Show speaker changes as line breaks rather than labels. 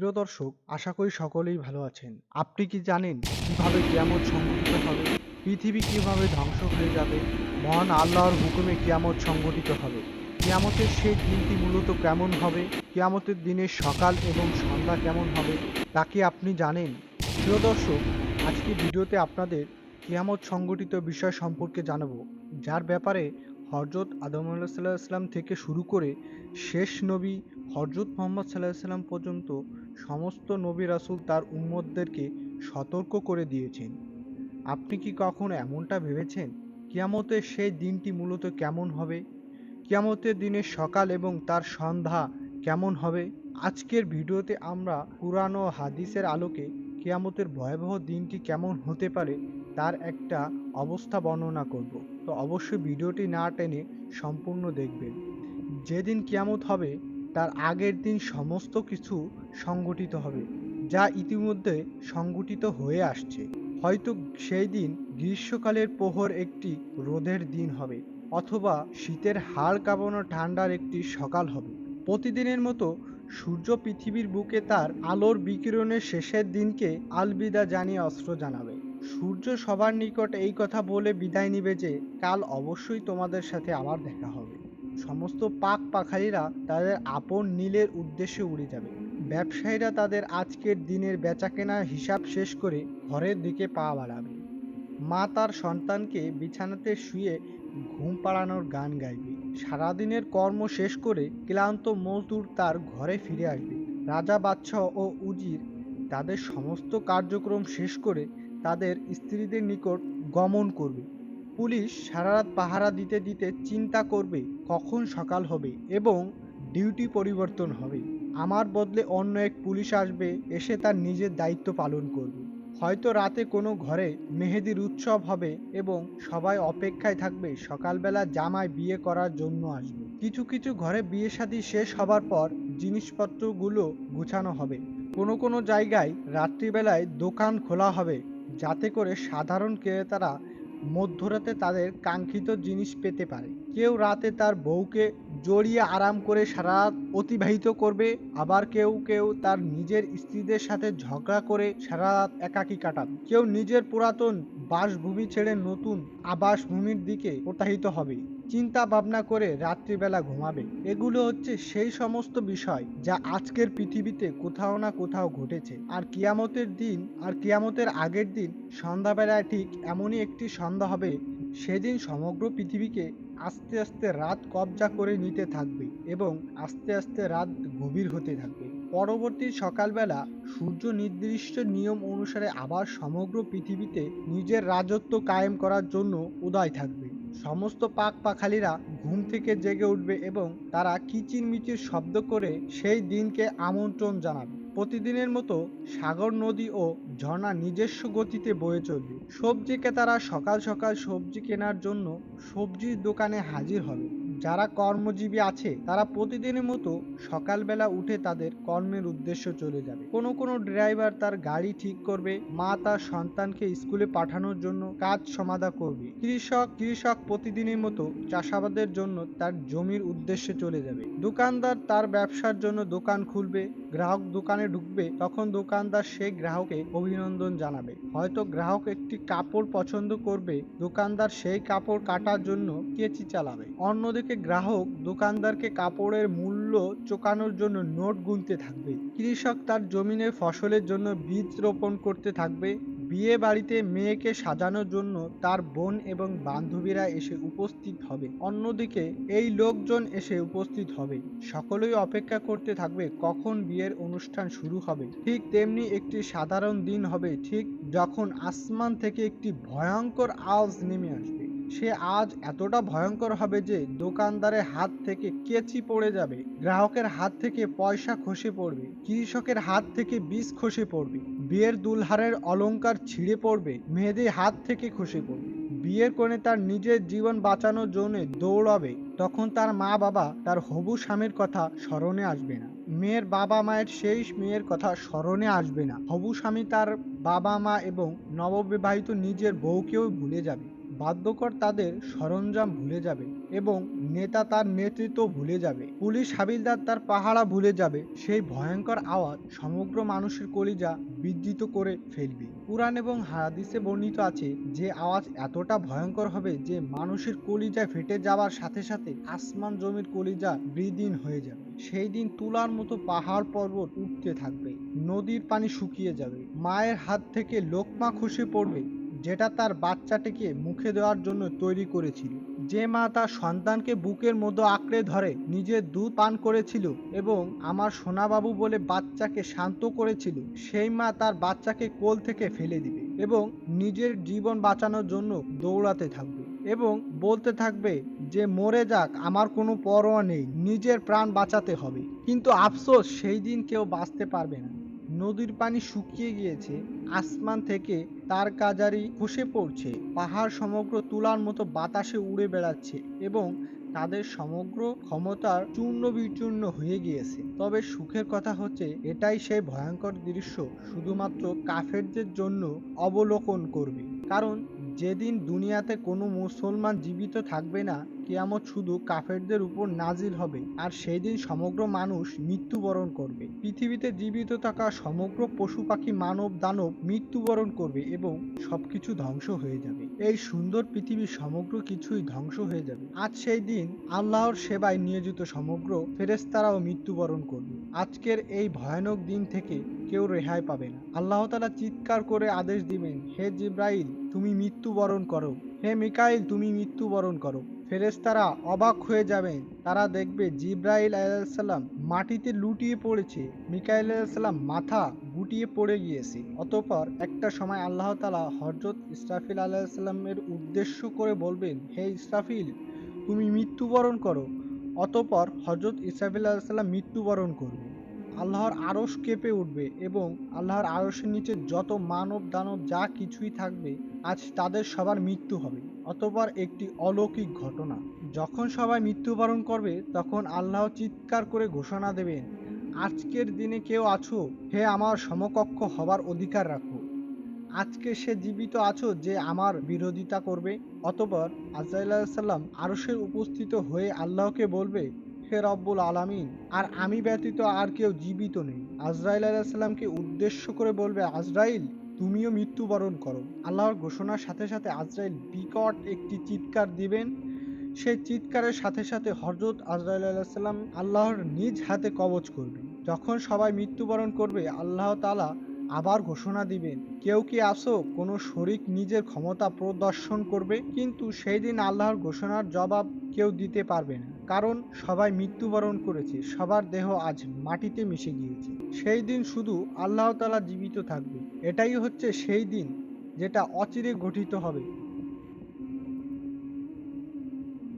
প্রিয় দর্শক, আশা করি সকলেই ভালো আছেন। আপনি কি জানেন কীভাবে কিয়ামত সংঘটিত হবে? পৃথিবী কীভাবে ধ্বংস হয়ে যাবে? মহান আল্লাহর হুকুমে কিয়ামত সংঘটিত হবে। কিয়ামতের সেই দিনটি মূলত কেমন হবে? কিয়ামতের দিনের সকাল এবং সন্ধ্যা কেমন হবে, তা কি আপনি জানেন? প্রিয় দর্শক আজকে ভিডিওতে আপনাদের কিয়ামত সংঘটিত বিষয় সম্পর্কে জানাব। যার ব্যাপারে হজরত আদম সাল্লাহ থেকে শুরু করে শেষ নবী হজরত মোহাম্মদ সাল্লাহ সাল্লাম পর্যন্ত সমস্ত নবী রাসুল তার উম্মতদেরকে সতর্ক করে দিয়েছেন। আপনি কি কখনো এমনটা ভেবেছেন? কিয়ামতের সেই দিনটি মূলত কেমন হবে? কিয়ামতের দিনের সকাল এবং তার সন্ধ্যা কেমন হবে? আজকের ভিডিওতে আমরা কুরআন ও হাদিসের আলোকে কিয়ামতের ভয়াবহ দিনটি কেমন হতে পারে তার একটা অবস্থা বর্ণনা করব। তো অবশ্যই ভিডিওটি না টেনে সম্পূর্ণ দেখবেন। যেদিন কিয়ামত হবে তার আগের দিন সমস্ত কিছু সংগঠিত হবে, যা ইতিমধ্যে সংগঠিত হয়ে আসছে। হয়তো সেই দিন গ্রীষ্মকালের প্রহর একটি রোদের দিন হবে, অথবা শীতের হাড় কাঁপানো ঠান্ডার একটি সকাল হবে। প্রতিদিনের মতো সূর্য পৃথিবীর বুকে তার আলোর বিকিরণের শেষের দিনকে আলবিদা জানিয়ে অস্ত্র জানাবে। সূর্য সবার নিকট এই কথা বলে বিদায় নিবে যে, কাল অবশ্যই তোমাদের সাথে আবার দেখা হবে। সমস্ত পাক পাখালিরা তাদের আপন নীলের উদ্দেশ্যে উড়ে যাবে। ব্যবসায়ীরা তাদের আজকের দিনের বেচাকেনার হিসাব শেষ করে ঘরের দিকে পা বাড়াবে। মা তার সন্তানকে বিছানাতে শুয়ে ঘুম পাড়ানোর গান গাইবে। সারাদিনের কর্ম শেষ করে ক্লান্ত মজদুর তার ঘরে ফিরে আসবে। রাজা বাদশাহ ও উজির তাদের সমস্ত কার্যক্রম শেষ করে তাদের স্ত্রীদের নিকট গমন করবে। পুলিশ সারারাত পাহারা দিতে দিতে চিন্তা করবে কখন সকাল হবে এবং ডিউটি পরিবর্তন হবে। আমার বদলে অন্য এক পুলিশ আসবে, এসে তার নিজের দায়িত্ব পালন করবে। হয়তো রাতে কোনো ঘরে মেহেদির উৎসব হবে এবং সবাই অপেক্ষায় থাকবে, সকালবেলা জামায় বিয়ে করার জন্য আসবে। কিছু কিছু ঘরে বিয়ে শাদী শেষ হবার পর জিনিসপত্রগুলো গুছানো হবে। কোনো কোনো জায়গায় রাত্রিবেলায় দোকান খোলা হবে, যাতে করে সাধারণ ক্রেতারা মধ্যরাতে তাদের কাঙ্ক্ষিত জিনিস পেতে পারে। কেউ রাতে তার বউকে জড়িয়ে আরাম করে সারা রাত অতিবাহিত করবে, আবার কেউ কেউ তার নিজের স্ত্রীদের সাথে ঝগড়া করে সারা রাত একাকী কাটাবে। কেউ নিজের পুরাতন বাসভূমি ছেড়ে নতুন আবাসভূমির দিকে প্রতাহিত হবে। চিন্তা ভাবনা করে রাত্রিবেলা ঘুমাবে। এগুলো হচ্ছে সেই সমস্ত বিষয় যা আজকের পৃথিবীতে কোথাও না কোথাও ঘটেছে। আর কিয়ামতের দিন আর কিয়ামতের আগের দিন সন্ধ্যাবেলায় ঠিক এমনই একটি সন্ধ্যা হবে, সেদিন সমগ্র পৃথিবীকে আস্তে আস্তে রাত কবজা করে নিতে থাকবে এবং আস্তে আস্তে রাত গভীর হতে থাকবে। পরবর্তী সকালবেলা সূর্য নির্দিষ্ট নিয়ম অনুসারে আবার সমগ্র পৃথিবীতে নিজের রাজত্ব কায়েম করার জন্য উদয় থাকবে। সমস্ত পাক পাখালিরা ঘুম থেকে জেগে উঠবে এবং তারা কিচিরমিচির শব্দ করে সেই দিনকে আমন্ত্রণ জানাবে। প্রতিদিনের মতো সাগর নদী ও ঝর্ণা নিজস্ব গতিতে বয়ে চলবে। সবজি ক্রেতারা সকাল সকাল সবজি কেনার জন্য সবজির দোকানে হাজির হবে। যারা কর্মজীবী আছে, তারা প্রতিদিনের মতো সকালবেলা উঠে তাদের কর্মের উদ্দেশ্য চলে যাবে। কোনো কোনো ড্রাইভার তার গাড়ি ঠিক করবে, মা তার সন্তানকে স্কুলে পাঠানোর জন্য কাজ সমাধা করবে। কৃষক কৃষক প্রতিদিনের মতো চাষাবাদের জন্য তার জমির উদ্দেশ্যে চলে যাবে। দোকানদার তার ব্যবসার জন্য দোকান খুলবে গ্রাহক দোকানে ঢুকবে, তখন দোকানদার সেই গ্রাহকে অভিনন্দন জানাবে। হয়তো গ্রাহক একটি কাপড় পছন্দ করবে, দোকানদার সেই কাপড় কাটার জন্য কেচি চালাবে। অন্যদিকে গ্রাহক দোকানদারকে কাপড়ের মূল্য চোকানোর জন্য নোট গুনতে থাকবে। কৃষক তার জমিনের ফসলের জন্য বীজ রোপণ করতে থাকবে। বিয়ে বাড়িতে মেয়েকে সাজানোর জন্য তার বোন এবং বান্ধবীরা এসে উপস্থিত হবে। অন্যদিকে এই লোকজন এসে উপস্থিত হবে। সকলেই অপেক্ষা করতে থাকবে কখন বিয়ের অনুষ্ঠান শুরু হবে। ঠিক তেমনি একটি সাধারণ দিন হবে, ঠিক যখন আসমান থেকে একটি ভয়ঙ্কর আওয়াজ নেমে আসবে। সে আজ এতটা ভয়ঙ্কর হবে যে দোকানদারের হাত থেকে কেচি পড়ে যাবে, গ্রাহকের হাত থেকে পয়সা খসে পড়বে, কৃষকের হাত থেকে বীজ খসে পড়বে, বিয়ের দুলহারের অলংকার ছিঁড়ে পড়বে মেয়েদের হাত থেকে খসে পড়বে। বিয়ের কোণে তার নিজের জীবন বাঁচানোর জন্য দৌড়াবে, তখন তার মা বাবা তার হবু স্বামীর কথা স্মরণে আসবে না। মেয়ের বাবা মায়ের সেই মেয়ের কথা স্মরণে আসবে না। হবু স্বামী তার বাবা মা এবং নববিবাহিত নিজের বউকেও ভুলে যাবে। বাদ্যকর তাদের সরঞ্জাম ভুলে যাবে এবং নেতা তার নেতৃত্ব ভুলে যাবে। পুলিশ হাবিলদার তার পাহারা ভুলে যাবে। সেই ভয়ঙ্কর আওয়াজ সমগ্র মানুষের কলিজা বিদ্যুত করে ফেলবে। পুরাণ এবং হাদিসে বর্ণিত আছে যে আওয়াজ এতটা ভয়ঙ্কর হবে যে মানুষের কলিজা ফেটে যাওয়ার সাথে সাথে আসমান জমির কলিজা ব্রিদিন হয়ে যাবে। সেই দিন তুলার মতো পাহাড় পর্বত উঠতে থাকবে। নদীর পানি শুকিয়ে যাবে। মায়ের হাত থেকে লোকমা খসে পড়বে। যেটা তার বাচ্চাটিকে মুখে দেওয়ার জন্য তৈরি করেছিল। যে মা তার সন্তানকে বুকের মধ্যে আঁকড়ে ধরে নিজের দুধ পান করেছিল এবং আমার সোনাবাবু বলে বাচ্চাকে শান্ত করেছিল, সেই মা তার বাচ্চাকে কোল থেকে ফেলে দিবে এবং নিজের জীবন বাঁচানোর জন্য দৌড়াতে থাকবে এবং বলতে থাকবে যে, মরে যাক, আমার কোনো পরোয়া নেই, নিজের প্রাণ বাঁচাতে হবে। কিন্তু আফসোস সেই দিন কেউ বাঁচতে পারবে না। নদীর পানি শুকিয়ে গিয়েছে, আসমান থেকে তার কাজারি খসে পড়ছে। পাহাড় সমগ্র তুলার মতো বাতাসে উড়ে বেড়াচ্ছে এবং তাদের সমগ্র ক্ষমতার চূর্ণ বিচূর্ণ হয়ে গিয়েছে। তবে সুখের কথা হচ্ছে, এটাই সেই ভয়ঙ্কর দৃশ্য শুধুমাত্র কাফেরদের জন্য অবলোকন করবে। কারণ যেদিন দুনিয়াতে কোনো মুসলমান জীবিত থাকবে না, কিয়ামত শুধু কাফেরদের উপর নাজিল হবে, আর সেই দিন সমগ্র মানুষ মৃত্যুবরণ করবে। পৃথিবীতে জীবিত থাকা সমগ্র পশু পাখি মানব দানব মৃত্যুবরণ করবে এবং সবকিছু ধ্বংস হয়ে যাবে। এই সুন্দর পৃথিবীর সমগ্র কিছুই ধ্বংস হয়ে যাবে। আজ সেই দিন আল্লাহর সেবায় নিয়োজিত সমগ্র ফেরেস্তারাও মৃত্যুবরণ করবে। আজকের এই ভয়ানক দিন থেকে কেউ রেহাই পাবে না। আল্লাহ তালা চিৎকার করে আদেশ দিবেন, হে জিব্রাইল তুমি মৃত্যুবরণ করো। হে মিকাইল, তুমি মৃত্যুবরণ করো। ফেরেস্তারা অবাক হয়ে যাবেন। তারা দেখবে জিব্রাইল আলাইসাল্লাম মাটিতে লুটিয়ে পড়েছে। মিকাইল আলাইসাল্লাম মাথা গুটিয়ে পড়ে গিয়েছে। অতপর একটা সময় আল্লাহ তালা হজরত ইসরাফিল আলাইসাল্লামের উদ্দেশ্য করে বলবেন, হে ইসরাফিল, তুমি মৃত্যুবরণ করো। অতপর হজরত ইসরাফিল আলাইসাল্লাম মৃত্যুবরণ করবে। আল্লাহর আরশ কেঁপে উঠবে এবং আল্লাহর আরশের নিচে যত মানব দানব যা কিছুই থাকবে, আজ তাদের সবার মৃত্যু হবে। অতঃপর একটি অলৌকিক ঘটনা। যখন সবাই মৃত্যুবরণ করবে, তখন আল্লাহ চিৎকার করে ঘোষণা দেবেন, আজকের দিনে কেউ আছো? হে আমার সমকক্ষ হবার অধিকার রাখো। আজকে সে জীবিত আছো যে আমার বিরোধিতা করবে? অতঃপর আজাইসাল্লাম আরশের উপস্থিত হয়ে আল্লাহকে বলবে হে রব্বুল আলামিন। আর আমি ব্যতীত আর কেউ জীবিত নেই। আজরাইল আলাইসাল্লামকে উদ্দেশ্য করে বলবে, আজরাইল, তুমিও মৃত্যুবরণ করো। আল্লাহর ঘোষণার সাথে সাথে আজরাইল বিকট একটি চিৎকার দিবেন। সেই চিৎকারের সাথে সাথে হজরত আজরাইল আলাইসাল্লাম আল্লাহর নিজ হাতে কবচ করবে যখন সবাই মৃত্যুবরণ করবে, আল্লাহ তালা আবার ঘোষণা দিবেন কেউ কি আসো কোনো শরিক নিজের ক্ষমতা প্রদর্শন করবে, কিন্তু সেই দিন আল্লাহর ঘোষণার জবাব কেউ দিতে পারবে না। কারণ সবাই মৃত্যুবরণ করেছে, সবার দেহ আজ মাটিতে মিশে গিয়েছে। সেই দিন শুধু আল্লাহ তালা জীবিত থাকবে। এটাই হচ্ছে সেই দিন যেটা অচিরে গঠিত হবে।